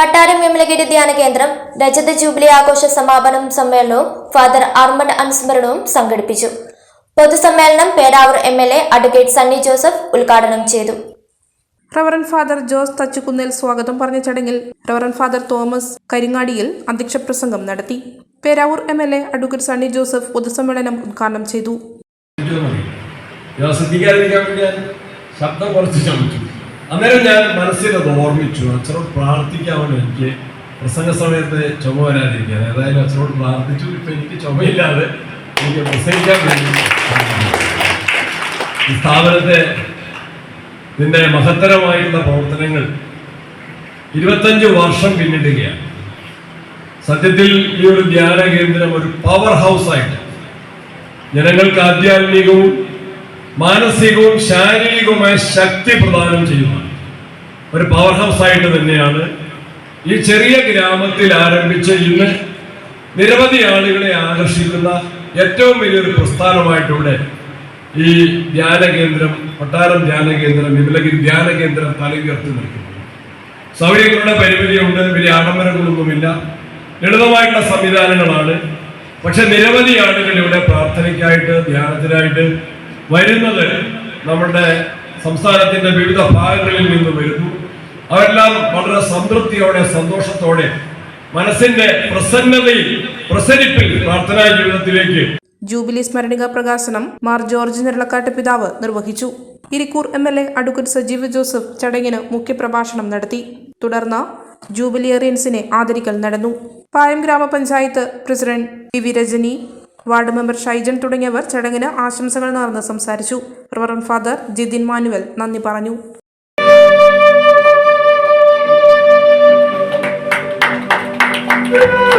പട്ടാരം വിമലഗിരി ധ്യാന കേന്ദ്രം രജത ജൂബിലി ആഘോഷ സമാപനം സമ്മേളനവും ഫാദർ അർമണ്ട് അനുസ്മരണവും സംഘടിപ്പിച്ചു. പൊതുസമ്മേളനം Peravoor M L A advocate Sunny Joseph ഉദ്ഘാടനം ചെയ്തു. റവറൻ ഫാദർ ജോസ് തച്ചുകുന്നേൽ സ്വാഗതം പറഞ്ഞ ചടങ്ങിൽ റവറൻ ഫാദർ തോമസ് കരിങ്ങാടിയിൽ അധ്യക്ഷ പ്രസംഗം നടത്തി. Peravoor M L A advocate Sunny Joseph പൊതുസമ്മേളനം ഉദ്ഘാടനം ചെയ്തു. ശബ്ദം കുറച്ച് ചമിച്ചു. അന്നേരം ഞാൻ മനസ്സിലത് ഓർമ്മിച്ചു. അച്ഛനോട് പ്രാർത്ഥിക്കാമെന്ന് എനിക്ക്. പ്രസംഗ സമയത്ത് ചുമ വരാതിരിക്കാൻ ഏതായാലും അച്ഛനോട് പ്രാർത്ഥിച്ചു. ഇപ്പം എനിക്ക് ചുമയില്ലാതെ എനിക്ക് പ്രസംഗിക്കാൻ വേണ്ടി ഈ സ്ഥാപനത്തെ നിന്റെ മഹത്തരമായിട്ടുള്ള പ്രവർത്തനങ്ങൾ ഇരുപത്തഞ്ച് വർഷം പിന്നിടുകയാണ്. സത്യത്തിൽ ഈ ഒരു ധ്യാന കേന്ദ്രം ഒരു പവർ ഹൗസ് ആയിട്ട് ജനങ്ങൾക്ക് ആധ്യാത്മികവും മാനസികവും ശാരീരികവുമായ ശക്തി പ്രദാനം ചെയ്യുന്ന ഒരു പവർ ഹൗസ് ആയിട്ട് തന്നെയാണ് ഈ ചെറിയ ഗ്രാമത്തിൽ ആരംഭിച്ച ഇന്ന് നിരവധി ആളുകളെ ആകർഷിക്കുന്ന ഏറ്റവും വലിയൊരു പ്രസ്ഥാനമായിട്ടിവിടെ ഈ ധ്യാന കേന്ദ്രം കൊട്ടാരം ധ്യാന കേന്ദ്രം വിമലഗിരി ധ്യാന കേന്ദ്രം തലയുയർത്തി നിൽക്കുന്നു. സൗകര്യങ്ങളുടെ പരിമിതിയുണ്ട് വലിയ ആഡംബരങ്ങളൊന്നുമില്ല. ലളിതമായിട്ടുള്ള സംവിധാനങ്ങളാണ്. പക്ഷെ നിരവധി ആളുകൾ ഇവിടെ പ്രാർത്ഥനയ്ക്കായിട്ട് ധ്യാനത്തിനായിട്ട് വരുന്നത് നമ്മുടെ സംസ്ഥാനത്തിന്റെ വിവിധ ഭാഗങ്ങളിൽ നിന്ന് വരുന്നു. അവരെല്ലാം വളരെ സംതൃപ്തിയോടെ സന്തോഷത്തോടെ മനസ്സിന്റെ പ്രസന്നതയിൽ പ്രസരിപ്പിൽ പ്രാർത്ഥനാ ജീവിതത്തിലേക്ക് ജൂബിലി സ്മരണിക പ്രകാശനം മാർ ജോർജ് നിരളക്കാട്ട് പിതാവ് നിർവഹിച്ചു. Irikkur M L A advocate Sajeev Joseph ചടങ്ങിന് മുഖ്യപ്രഭാഷണം നടത്തി. തുടർന്ന് ജൂബിലിയറിയൻസിനെ ആദരിക്കൽ നടന്നു. പായം ഗ്രാമപഞ്ചായത്ത് president P V Rajani ward member Shaijan തുടങ്ങിയവർ ചടങ്ങിന് ആശംസകൾ നേർന്ന് സംസാരിച്ചു റിവറൻ ഫാദർ ജിതിൻ മാനുവൽ നന്ദി പറഞ്ഞു Yeah!